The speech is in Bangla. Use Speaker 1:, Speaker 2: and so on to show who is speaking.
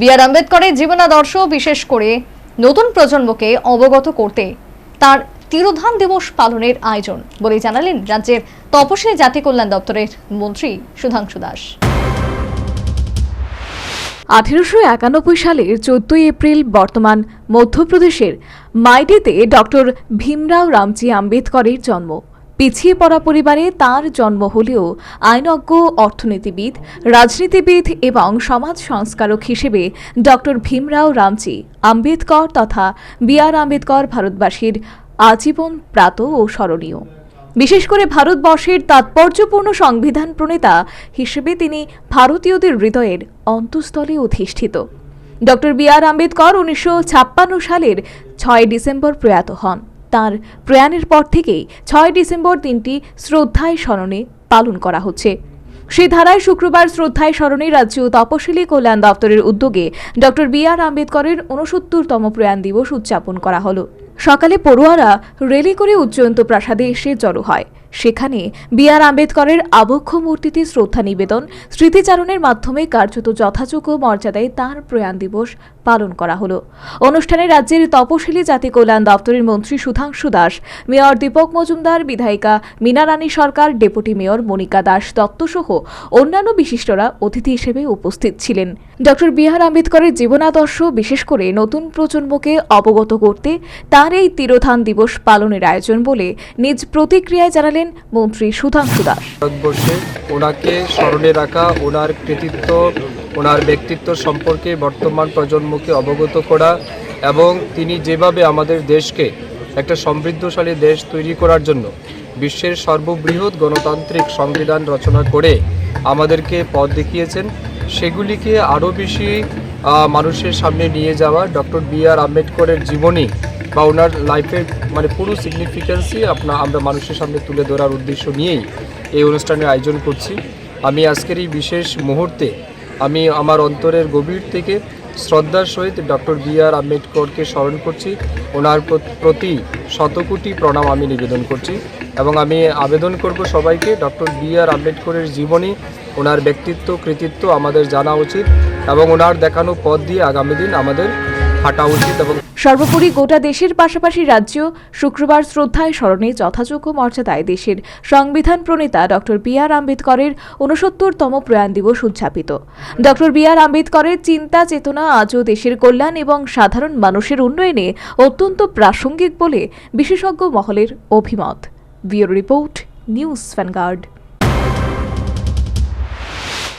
Speaker 1: বি আর আম্বেদকরের জীবনাদর্শ, বিশেষ করে নতুন প্রজন্মকে অবগত করতে তার তিরোধান দিবস পালনের আয়োজন বলে জানালেন রাজ্যের তপশিলি জাতি কল্যাণ দপ্তরের মন্ত্রী সুধাংশু দাস।
Speaker 2: আঠেরোশো একানব্বই সালের চোদ্দই এপ্রিল বর্তমান মধ্যপ্রদেশের মাইডিতে ডক্টর ভীমরাও রামজি আম্বেদকরের জন্ম। পিছিয়ে পড়া পরিবারে তার জন্ম হলেও আইনজ্ঞ, অর্থনীতিবিদ, রাজনীতিবিদ এবং সমাজ সংস্কারক হিসেবে ডক্টর ভীমরাও রামজি, আম্বেদকর তথা বি আর আম্বেদকর ভারতবাসীর আজীবন প্রাত ও স্মরণীয়। বিশেষ করে ভারতবর্ষের তাৎপর্যপূর্ণ সংবিধান প্রণেতা হিসেবে তিনি ভারতীয়দের হৃদয়ের অন্তঃস্থলে অধিষ্ঠিত। ডক্টর বি আর আম্বেদকর উনিশশো ছাপ্পান্ন সালের ছয় ডিসেম্বর প্রয়াত হন। তার প্রয়াণের পর থেকেই ছয় ডিসেম্বর দিনটি শ্রদ্ধায় স্মরণে পালন করা হচ্ছে। সেই ধারায় শুক্রবার শ্রদ্ধায় স্মরণে রাজ্য তপশিলি কল্যাণ দপ্তরের উদ্যোগে ডক্টর বি আর আম্বেদকরের উনসত্তরতম প্রয়াণ দিবস উদযাপন করা হল। সকালে পড়ুয়ারা রেলি করে উজ্জয়ন্ত প্রাসাদে এসে জড়ো হয়। সেখানে বি আর আম্বেদকরের আবক্ষ মূর্তিতে শ্রদ্ধা নিবেদন, স্মৃতিচারণের মাধ্যমে কার্যত যথাযোগ্য মর্যাদায় তাঁর প্রয়াণ দিবস পালন করা হলো। অনুষ্ঠানে রাজ্যের তপশিলি জাতি কল্যাণ দপ্তরের মন্ত্রী সুধাংশু দাস, মেয়র দীপক মজুমদার, বিধায়িকা মীনা রানী সরকার, ডেপুটি মেয়র মনিকা দাস দত্ত সহ অন্যান্য বিশিষ্টরা অতিথি হিসেবে উপস্থিত ছিলেন। ডক্টর বি আর আম্বেদকরের জীবনাদর্শ, বিশেষ করে নতুন প্রজন্মকে অবগত করতে তার এই তিরোধান দিবস পালনের আয়োজন বলে নিজ প্রতিক্রিয়ায় জানালেন মন্ত্রী সুধাংশু দাস।
Speaker 3: ভারতবর্ষে ওনাকে স্মরণে রাখা, ওনার কৃতিত্ব, ওনার ব্যক্তিত্ব সম্পর্কে বর্তমান প্রজন্মকে অবগত করা এবং তিনি যেভাবে আমাদের দেশকে একটা সমৃদ্ধশালী দেশ তৈরি করার জন্য বিশ্বের সর্ববৃহৎ গণতান্ত্রিক সংবিধান রচনা করে আমাদেরকে পথ দেখিয়েছেন, সেগুলিকে আরও বেশি মানুষের সামনে নিয়ে যাওয়া ডক্টর বি আর আম্বেদকরের জীবনী বা ওনার লাইফের মানে পুরো সিগনিফিক্যান্সই আপনা আমরা মানুষের সামনে তুলে ধরার উদ্দেশ্য নিয়েই এই অনুষ্ঠানের আয়োজন করছি। আমি আজকের এই বিশেষ মুহূর্তে আমি আমার অন্তরের গভীর থেকে শ্রদ্ধার সহিত ডক্টর বি আর আম্বেদকরকে স্মরণ করছি। ওনার প্রতি শতকোটি প্রণাম আমি নিবেদন করছি এবং আমি আবেদন করব সবাইকে, ডক্টর বি আর আম্বেদকরের জীবনী, ওনার ব্যক্তিত্ব, কৃতিত্ব আমাদের জানা উচিত এবং ওনার দেখানো পথ দিয়ে আগামী দিন আমাদের হাঁটা উচিত এবং
Speaker 2: সর্বোপরি গোটা দেশের পাশাপাশি রাজ্য শুক্রবার শ্রদ্ধায় স্মরণে যথাযোগ্য মর্যাদায় দেশের সংবিধান প্রণেতা ডক্টর বি আর আম্বেদকরের উনসত্তরতম প্রয়াণ দিবস উদযাপিত। ডক্টর বি আর আম্বেদকরের চিন্তা চেতনা আজও দেশের কল্যাণ এবং সাধারণ মানুষের উন্নয়নে অত্যন্ত প্রাসঙ্গিক বলে বিশেষজ্ঞ মহলের অভিমত। Bureau report, News Vanguard.